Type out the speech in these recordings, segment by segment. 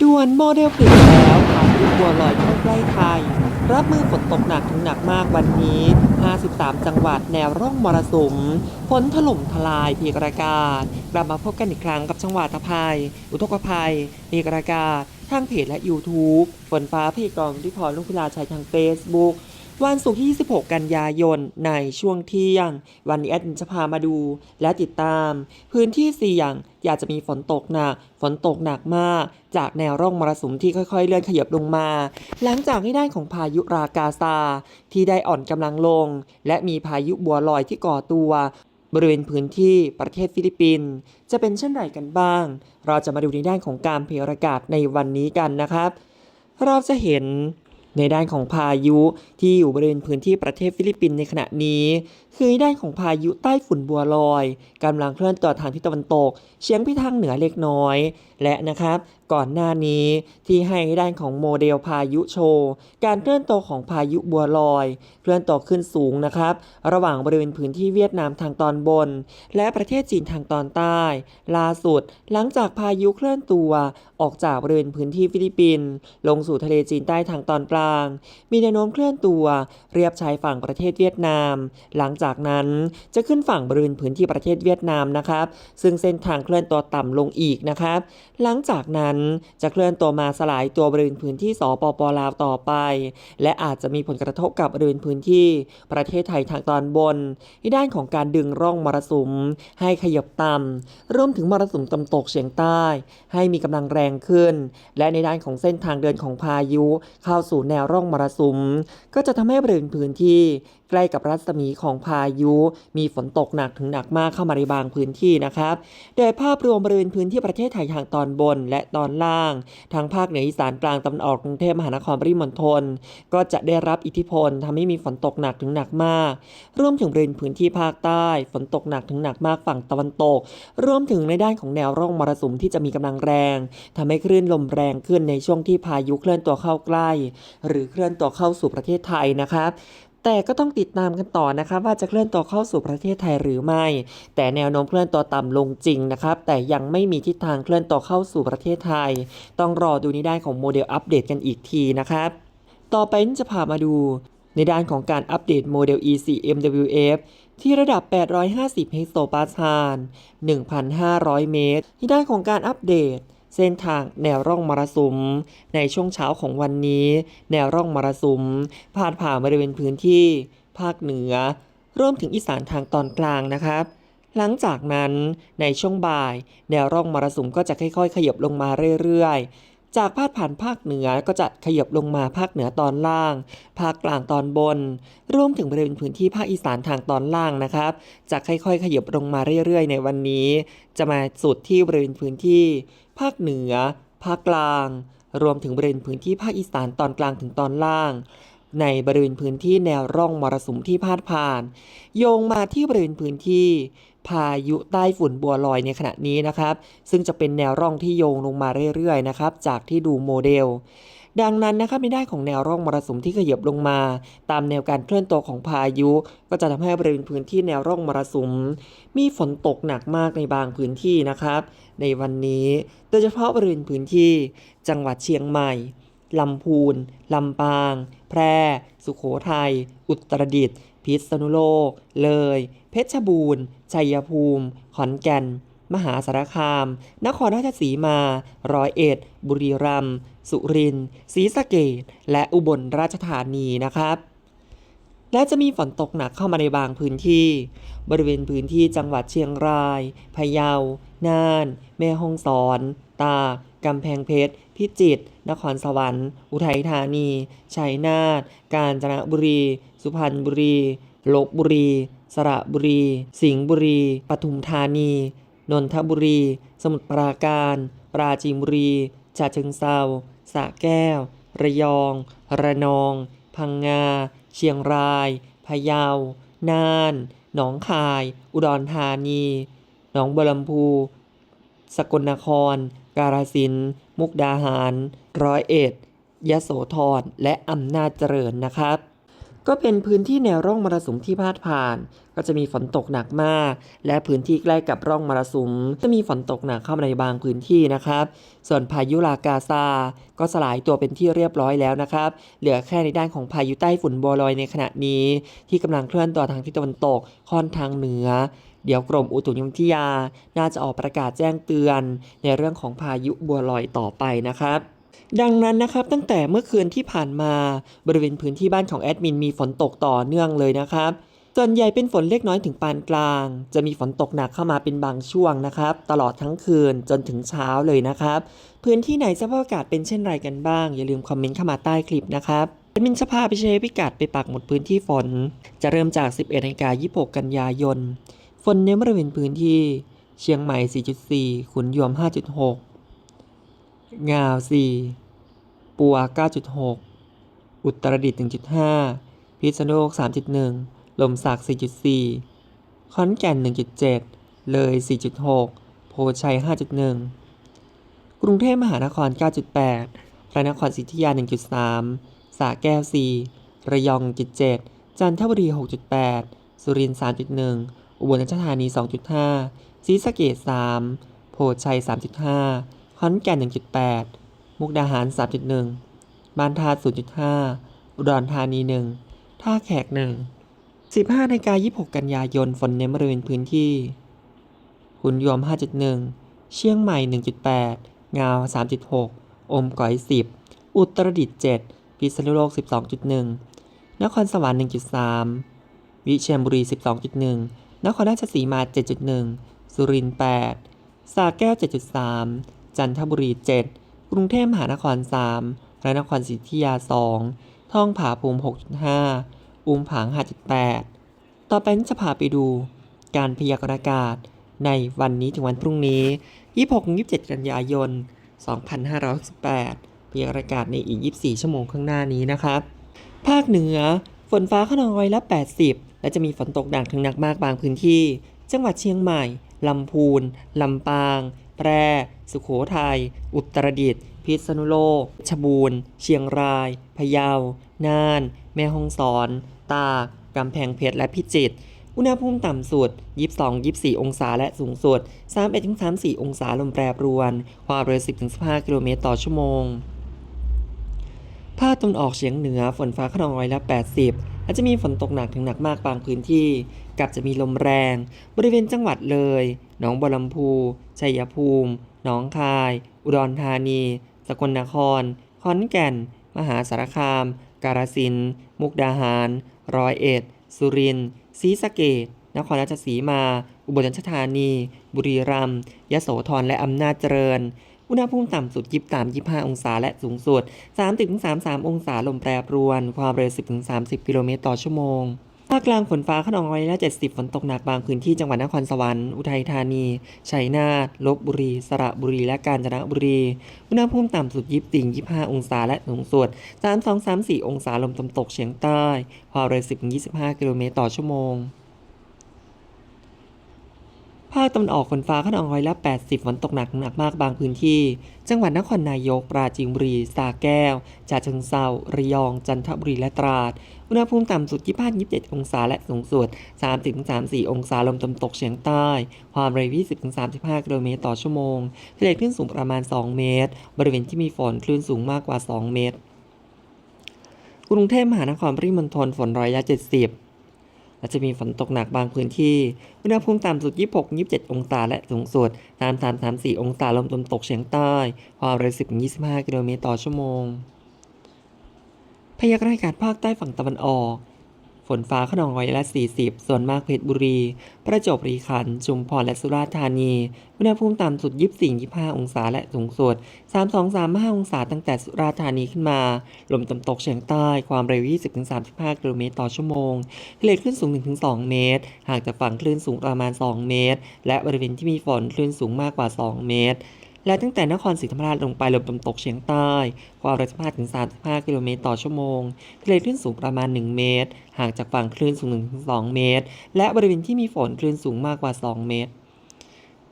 ด่วนโมเดลเปลี่ยนแล้วพายุบัวลอยเข้าใกล้ไทย รับมือฝนตกหนักถึงหนักมากวันนี้ 53 จังหวัดแนวร่องมรสุม ฝนถล่มทลายพีกระกาศกลับมาพบกันอีกครั้งกับจังหวัดภัย อุทกภัยพีกระกาศทางเพจและ YouTube ฝนฟ้าพีกรองที่พรลูกพิลาชัยทาง Facebook วันศุกร์ที่ 26 กันยายน ในช่วงเที่ยง วันนี้แอดมินจะพามาดู และติดตาม พื้นที่เสี่ยงอยากจะมีฝนตกหนัก ฝนตกหนักมาก จากแนวร่องมรสุมที่ค่อยๆ เลื่อนขยับลงมา หลังจากที่ได้ของพายุรากาซา ที่ได้อ่อนกำลังลง และมีพายุบัวลอยที่ก่อตัว บริเวณพื้นที่ประเทศฟิลิปปินส์จะเป็นเช่นไรกันบ้าง เราจะมาดูในด้านของการเพลอากาศในวันนี้กันนะครับ เราจะเห็น ในด้านของพายุที่อยู่บริเวณพื้นที่ประเทศฟิลิปปินส์ในขณะนี้ คือด้านของพายุใต้ฝุ่นบัวลอยกำลังเคลื่อนตัวทางทิศตะวันตก เฉียงไปทางเหนือเล็กน้อย และนะครับก่อนหน้านี้ที่ให้ด้านของโมเดลพายุโชว์ การเคลื่อนตัวของพายุบัวลอย เคลื่อนตัวขึ้นสูงนะครับ ระหว่างบริเวณพื้นที่เวียดนามทางตอนบน และประเทศจีนทางตอนใต้ ล่าสุด หลังจากพายุเคลื่อนตัวออกจากบริเวณพื้นที่ฟิลิปปินส์ลงสู่ทะเลจีนใต้ทางตอนกลาง มีแนวโน้มเคลื่อนตัวเรียบชายฝั่งประเทศเวียดนาม หลังจากนั้นจะขึ้นฝั่งบริเวณพื้นที่ประเทศเวียดนามนะครับ ซึ่งเส้นทางเคลื่อนตัวต่ำลงอีกนะครับ หลังจากนั้นจะเคลื่อนตัวมาสลายตัวบริเวณพื้นที่สปปลาวต่อไป และอาจจะมีผลกระทบกับบริเวณพื้นที่ประเทศไทยทางตอนบนในด้านของการดึงร่องมรสุม ให้ขยับต่ำรวมถึงมรสุมตะวันตกเฉียงใต้ ให้มีกำลังแรงขึ้น และในด้านของเส้นทางเดินของพายุ เข้าสู่แนวร่องมรสุม ก็จะทำให้บริเวณพื้นที่ ใกล้กับรัศมีของพายุ มีฝนตกหนักถึงหนักมากเข้ามาในบางพื้นที่นะครับ โดยภาพรวมบริเวณพื้นที่ประเทศไทยทางตอนบนและตอนล่าง ทางภาคเหนืออีสานกลางตะวันออกกรุงเทพมหานครปริมณฑลก็จะได้รับอิทธิพลทำให้มีฝนตกหนักถึงหนักมาก รวมถึงบริเวณพื้นที่ภาคใต้ ฝนตกหนักถึงหนักมากฝั่งตะวันตก รวมถึงในด้านของแนวร่องมรสุมที่จะมีกำลังแรงทำให้คลื่นลมแรงขึ้นในช่วงที่พายุเคลื่อนตัวเข้าใกล้ หรือเคลื่อนตัวเข้าสู่ประเทศไทยนะครับ แต่ก็ต้องติดตามกันต่อนะครับว่าจะเคลื่อนตัวเข้าสู่ประเทศไทยหรือไม่ แต่แนวโน้มเคลื่อนตัวต่ำลงจริงนะครับ แต่ยังไม่มีทิศทางเคลื่อนตัวเข้าสู่ประเทศไทย ต้องรอดูนด้านของโมเดลอัปเดตกันอีกทีนะครับ ต่อไปนี้จะพามาดู ในด้านของการอัปเดตโมเดล ECMWF ที่ระดับ 850 เฮกโตปาสคาล 1,500 เมตร ที่ด้านของการอัปเดต เส้นทางแนวร่องมรสุม ในช่วงเช้าของวันนี้ แนวร่องมรสุมพาดผ่านบริเวณพื้นที่ ภาคเหนือรวมถึงอีสานทางตอนกลางนะครับหลังจากนั้นในช่วงบ่าย แนวร่องมรสุมก็จะค่อยๆ ขยับลงมาเรื่อยๆ จากพาดผ่านภาคเหนือก็จะขยบลงมาภาคเหนือตอนล่าง ภาคกลางตอนบน รวมถึงบริเวณพื้นที่ภาคอีสานทางตอนล่างนะครับ จะค่อยๆ ขยบลงมาเรื่อยๆ ในวันนี้ จะมาสุดที่บริเวณพื้นที่ ภาคเหนือ ภาคกลาง รวมถึงบริเวณพื้นที่ภาคอีสานตอนกลางถึงตอนล่างในบริเวณพื้นที่แนวร่องมรสุมที่พาดผ่าน โยงมาที่บริเวณพื้นที่ พายุใต้ฝุ่นบัวลอยในขณะนี้นะครับ ซึ่งจะเป็นแนวร่องที่โยงลงมาเรื่อยๆนะครับจากที่ดูโมเดล ดังนั้นนะครับในด้านของแนวร่องมรสุมที่ขยับลงมา ตามแนวการเคลื่อนตัวของพายุ ก็จะทำให้บริเวณพื้นที่แนวร่องมรสุม มีฝนตกหนักมากในบางพื้นที่นะครับ ในวันนี้โดยเฉพาะบริเวณพื้นที่ จังหวัดเชียงใหม่ลำพูน ลำปาง แพร่ สุโขทัย อุตรดิตถ์ พิษณุโลก เลย เพชรบูรณ์ ชัยภูมิ ขอนแก่น มหาสารคาม นครราชสีมา ร้อยเอ็ด บุรีรัมย์ สุรินทร์ ศรีสะเกษและอุบลราชธานีนะครับ และจะมีฝนตกหนักเข้ามาในบางพื้นที่ บริเวณพื้นที่จังหวัดเชียงราย พะเยา น่าน แม่ฮ่องสอน ตาก กำแพงเพชร พิจิตร นครสวรรค์ อุทัยธานี ชัยนาท กาญจนบุรี สุพรรณบุรี ลบบุรี สระบุรี สิงห์บุรี ปทุมธานี นนทบุรี สมุทรปราการ ปราจีนบุรีฉะเชิงเซาสระแก้ว ระยอง ระนอง พังงา เชียงราย พะเยา น่าน หนองคาย อุดรธานี หนองบัวลำพู สกลนคร กาฬสินธุ์มุกดาหาร ร้อยเอ็ด ยโสธร และอำนาจเจริญนะครับ ก็เป็นพื้นที่แนวร่องมรสุมที่พาดผ่าน ก็จะมีฝนตกหนักมาก และพื้นที่ใกล้กับร่องมรสุม จะมีฝนตกหนักเข้ามาในบางพื้นที่นะครับ ส่วนพายุลากาซา ก็สลายตัวเป็นที่เรียบร้อยแล้วนะครับ เหลือแค่ในด้านของพายุใต้ฝุ่นบัวลอยในขณะนี้ ที่กำลังเคลื่อนตัวทางทิศตะวันตกค่อนทางเหนือ เดี๋ยวกรมอุตุนิยมวิทยา น่าจะออกประกาศแจ้งเตือนในเรื่องของพายุบัวลอยต่อไปนะครับดังนั้นนะครับตั้งแต่เมื่อคืนที่ผ่านมาบริเวณพื้นที่บ้านของแอดมินมีฝนตกต่อเนื่องเลยนะครับส่วนใหญ่เป็นฝนเล็กน้อยถึงปานกลาง จะมีฝนตกหนักเข้ามาเป็นบางช่วงนะครับ ตลอดทั้งคืนจนถึงเช้าเลยนะครับ พื้นที่ไหนสภาพอากาศเป็นเช่นไรกันบ้าง อย่าลืมคอมเมนต์เข้ามาใต้คลิปนะครับแอดมินจะพาไปเช็คพิกัดไปปักหมุดพื้นที่ฝน จะเริ่มจาก 11นาฬิกา26 กันยายน ฝนในบริเวณพื้นที่ เชียงใหม่ 4.4 ขุนยวม 5.6 งาว 4 ปัว 9.6 อุตรดิตถ์1.5 พิษณุโลก 3.1 ลมศักดิ์4.4 ขอนแก่น 1.7 เลย 4.6 โพชัย 5.1 กรุงเทพมหานคร 9.8 พระนครศรีอยุธยา 1.3 สระแก้ว 4 ระยอง1.7จันทบุรี 6.8 สุรินทร์ 3.1 อุบลราชธานี 2.5ศรีสะเกษ3โพชัย 3.5 ขอนแก่น 1.8 มุกดาหาร 3.1 บ้านท่า0.5 อุดรธานี 1 ท่าแขก 1 15นาฬิกา26 กันยายน ฝนในบริเวณพื้นที่ ขุนยวม 5.1 เชียงใหม่ 1.8 งาว 3.6 อมก๋อย 10 อุตรดิตถ์ 7 พิษณุโลก 12.1นครสวรรค์ 1.3 วิเชียรบุรี 12.1 นครราชสีมา 7.1 สุรินทร์8สระแก้ว 7.3 จันทบุรี 7 กรุงเทพมหานคร 3 พระนครศรีอยุธยา 2 ท่องผาภูมิ 6.5 อุ้มผาง 5.8 ต่อไปนี้จะพาไปดู การพยากรณ์อากาศในวันนี้ถึงวันพรุ่งนี้ 26-27 กันยายน 2568พยากรณ์อากาศในอีก 24 ชั่วโมงข้างหน้านี้นะครับ ภาคเหนือ ฝนฟ้าขนองร้อยละ 80 และจะมีฝนตกหนักถึงหนักมากบางพื้นที่ จังหวัดเชียงใหม่ ลำพูน ลำปาง แพร่ สุโขทัย อุตรดิตถ์ พิษณุโลกเพชบูรณ์ เชียงราย พะเยา น่าน แม่ฮ่องสอน ตาก กำแพงเพชร และพิจิตร อุณหภูมิต่ำสุด 22-24 องศา และสูงสุด 31-34 องศา ลมแปรปรวน ความเร็ว 10-15 กิโลเมตรต่อชั่วโมงภาคตะวันออกเฉียงเหนือฝนฟ้าขนองร้อยละ 80 อาจจะมีฝนตกหนักถึงหนักมากบางพื้นที่ กับจะมีลมแรง บริเวณจังหวัดเลย หนองบัวลำพู ชัยภูมิ หนองคาย อุดรธานี สกลนคร ขอนแก่น มหาสารคาม กาฬสินธุ์มุกดาหาร ร้อยเอ็ด สุรินทร์ ศรีสะเกษนครราชสีมา อุบลราชธานี บุรีรัมย์ยโสธร และอำนาจเจริญ อุณหภูมิต่ำสุด 23 25 องศา และสูงสุด 30-33 องศาลมแปรปรวน ความเร็ว 10-30 กิโลเมตรต่อชั่วโมงภาคกลางฝนฟ้าขนองร้อยละ70 ฝนตกหนักบางพื้นที่จังหวัดนครสวรรค์ อุทัยธานี ชัยนาท ลบบุรี สระบุรี และกาญจนบุรี อุณหภูมิต่ำสุด 24 25 องศา และสูงสุด 32-34 องศา ลมตะวันตกเฉียงใต้ ความเร็ว 10-25 กิโลเมตรต่อชั่วโมง ภาคตะวันออกฝนฟ้าขนองร้อยละ 80 ฝนตกหนักหนักมากบางพื้นที่ จังหวัดนครนายก ปราจีนบุรีสระแก้วฉะเชิงเทราระยอง จันทบุรีและตราด อุณหภูมิต่ำสุด 25-27 องศาและสูงสุด 30-34 องศาลมตะวันตกเฉียงใต้ ความเร็ว 20-35 กิโลเมตรต่อชั่วโมงทะเลคลื่นสูงประมาณ 2 เมตร บริเวณที่มีฝนคลื่นสูงมากกว่า 2 เมตร กรุงเทพมหานครปริมณฑลฝนร้อยละ 70 และจะมีฝนตกหนักบางพื้นที่ อุณหภูมิต่ำสุด 26-27 องศา และสูงสุด 33-34 องศา ลมตะวันตกเฉียงใต้ ความเร็ว 10-25 กิโลเมตรต่อชั่วโมง พยากรณ์อากาศภาคใต้ฝั่งตะวันออก ฝนฟ้าขนองร้อยละ 40 ส่วนมากเพชรบุรี ประจวบคีรีขันธ์ชุมพรและสุราษฎร์ธานี อุณหภูมิต่ำสุด 24-25 องศาและสูงสุด 32-35 องศาตั้งแต่สุราษฎร์ธานีขึ้นมา ลมตะวันตกเฉียงใต้ความเร็ว 20-35 กิโลเมตรต่อชั่วโมงทะเลคลื่นสูง 1-2 เมตรห่างจากฝั่งคลื่นสูงประมาณ 2 เมตร และบริเวณที่มีฝนคลื่นสูงมากกว่า 2 เมตร และตั้งแต่นครศรีธรรมราชลงไปลมตะวันตกเฉียงใต้ ความเร็ว15-35 กิโลเมตรต่อชั่วโมงทะเลคลื่นสูงประมาณ 1 เมตร ห่างจากฝั่งคลื่นสูง 1-2 เมตร และบริเวณที่มีฝนคลื่นสูงมากกว่า 2 เมตร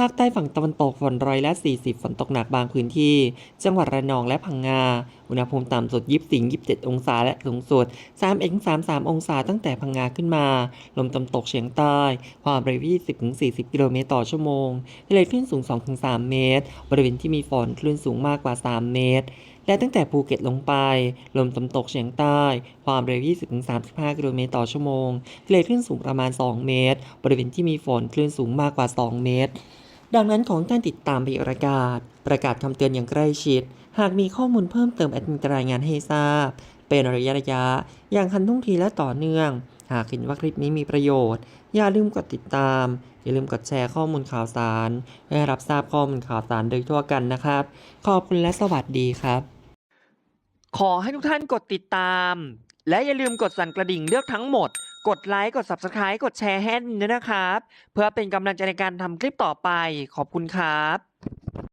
ภาคใต้ฝั่งตะวันตกฝนร้อยละ 40 ฝนตกหนักบางพื้นที่ จังหวัดระนองและพังงา อุณหภูมิต่ำสุด 24 27 องศาและสูงสุด 3.33 องศาตั้งแต่พังงาขึ้นมา ลมตะวันตกเฉียงใต้ ความเร็ว 20-40 กิโลเมตรต่อชั่วโมงทะเลคลื่นสูง 2-3 เมตร บริเวณที่มีฝนคลื่นสูงมากกว่า 3 เมตร และตั้งแต่ภูเก็ตลงไป ลมตะวันตกเฉียงใต้ ความเร็ว 20-35 กิโลเมตรต่อชั่วโมงทะเลคลื่นสูงประมาณ 2 เมตร บริเวณที่มีฝนคลื่นสูงมากกว่า 2 เมตร ดังนั้นของท่านติดตามพยากรณ์อากาศ ประกาศคำเตือนอย่างใกล้ชิด หากมีข้อมูลเพิ่มเติมแอดมินรายงานให้ทราบ เป็นระยะระยะ อย่างทันท่วงทีและต่อเนื่อง หากเห็นว่าคลิปนี้มีประโยชน์ อย่าลืมกดติดตาม อย่าลืมกดแชร์ข้อมูลข่าวสารเพื่อรับทราบข้อมูลข่าวสารโดยทั่วกันนะครับ ขอบคุณและสวัสดีครับ ขอให้ทุกท่านกดติดตาม และอย่าลืมกดสั่นกระดิ่งเลือกทั้งหมด กดไลค์กด Subscribe กดแชร์ให้ด้วยนะครับ เพื่อเป็นกำลังใจในการทำคลิปต่อไปขอบคุณครับ